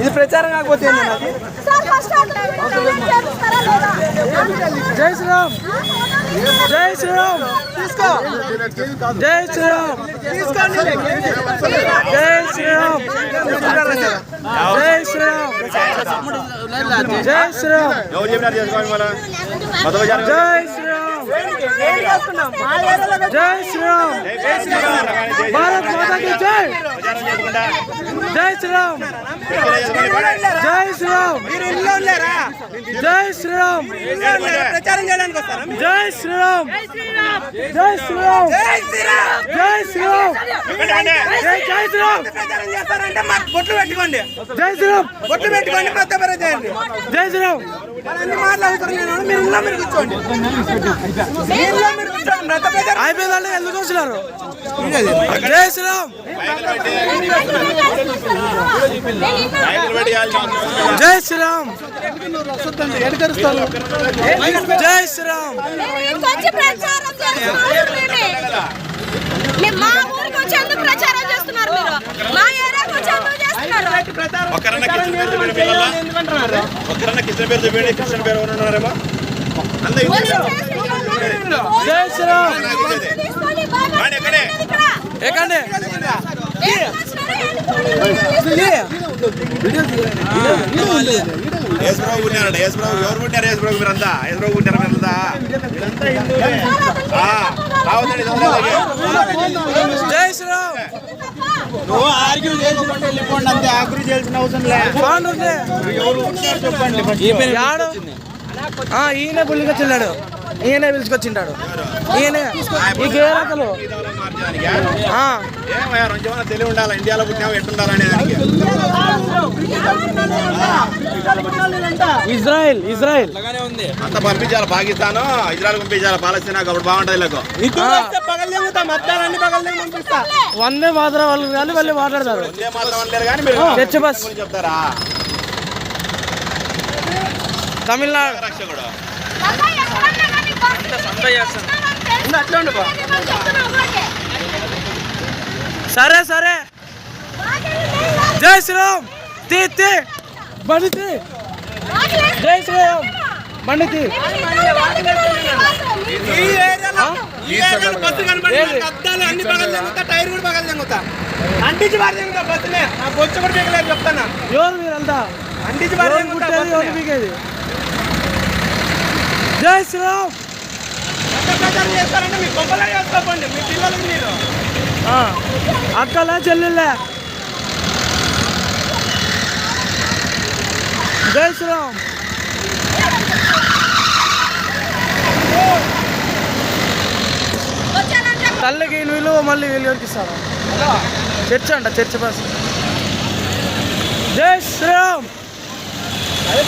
ఇది ప్రచారం కాకపోతే జై శ్రీరామ్. జై శ్రీరామ్. తీసుకో. జై శ్రీరామ్. తీసుకోండి. జై శ్రీరామ్. జై శ్రీరామ్. జై శ్రీరామ్. జై శ్రీరామ్. జై శ్రీరామ్. జై శ్రీరామ్. భారత్ మాతాకి జై. జై శ్రీరామ్. జై శ్రీరామ్. జై శ్రీరామ్ ప్రచారం చేయడానికి జై శ్రీరామ్. జై శ్రీరామ్. జై శ్రీరామ్. జై శ్రీరామ్. జై జై శ్రీరామ్. చేస్తారంటే మాకు బొట్లు పెట్టుకోండి. జై శ్రీరామ్. బొట్లు పెట్టుకోండి మత చేయండి? జై శ్రీరామ్. అన్ని మీరు ఇంట్లో మీరు కూర్చోండి. మీ ఎందుకు వచ్చినారు? జై శ్రీరామ్. జై శ్రీరామ్. జై శ్రీరామ్. వచ్చి ప్రచారం చేస్తున్నారు ఎందుకు ప్రచారం మీరు మా ఏరియాకి వచ్చి ఎందుకు చేస్తున్నారు ఒక్కరన్నా కిషన్ పేరు చూపిండి పిల్లల ఒక్కరన్నా కిషన్ పేరు చూపిండి కిషన్ పేరు ఎవరు ఉన్నారేమో అంత. జై శ్రీరామ్ ఎక్కడే? ఎక్కండి? యేసుప్రభు ఉన్నారట యేసుప్రభు ఎవరు ఉంటారు యేసుప్రభు మీరంతా యేసుప్రభు ఉంటారు మీరంతా మీరంతా హిందువులే ఆ, రావద్దండి చదవలేదులే. జై శ్రీరామ్. నువ్వు ఆర్గ్యూ చేసుకోండి వెళ్ళిపోండి అంతే. ఆర్గ్యూ చేయాల్సిన అవసరం లేదు బాగుంటుంది. చెప్పండి యాడు? ఆ, ఈయన పుల్లికొచ్చిన్నాడు ఈయనే పిలుచుకొచ్చింటాడు ఈయనే. ఈ గేరకలు ఏమయ్యా కొంచెమన్నా తెలివి ఉండాలి? ఇండియాలో ఎట్టుండాలనే దానికి? Israel Israel. అంత పంపించాలి పాకిస్తాన్ ఇజ్రాయల్ పంపించాలి పాలస్తీనా? అప్పుడు బాగుంటుంది వందే మాత్రం వాళ్ళు కానీ వెళ్ళి మాట్లాడతారు. వందే మాత్రం అనలేరు కానీ మీరు చర్చ బస్. చెప్తారా? తమిళనాడు. రక్షకుడు? అట్లా ఉండు సరే సరే. జై శ్రీరామ్. తీ తీ. బండి తీ. జై శ్రీరామ్. బండి తీ. అంటించి నా బొచ్చు కూడా దిగలేదు చెప్తాను? ఎవరు మీరంతా? అంటించి జై శ్రీరామ్. ఎంత ప్రచారం చేస్తారంటే మీ గొప్పలా చేసుకోకండి మీ పిల్లలకి మీరు. ఆ, అక్కలే చెల్లెళ్ళే. జై శ్రీరామ్. తల్లికి వీళ్ళు మళ్ళీ వీళ్ళు ఎవరికి ఇస్తారు? చర్చ అంట చర్చ బస్. జై శ్రీరామ్. జై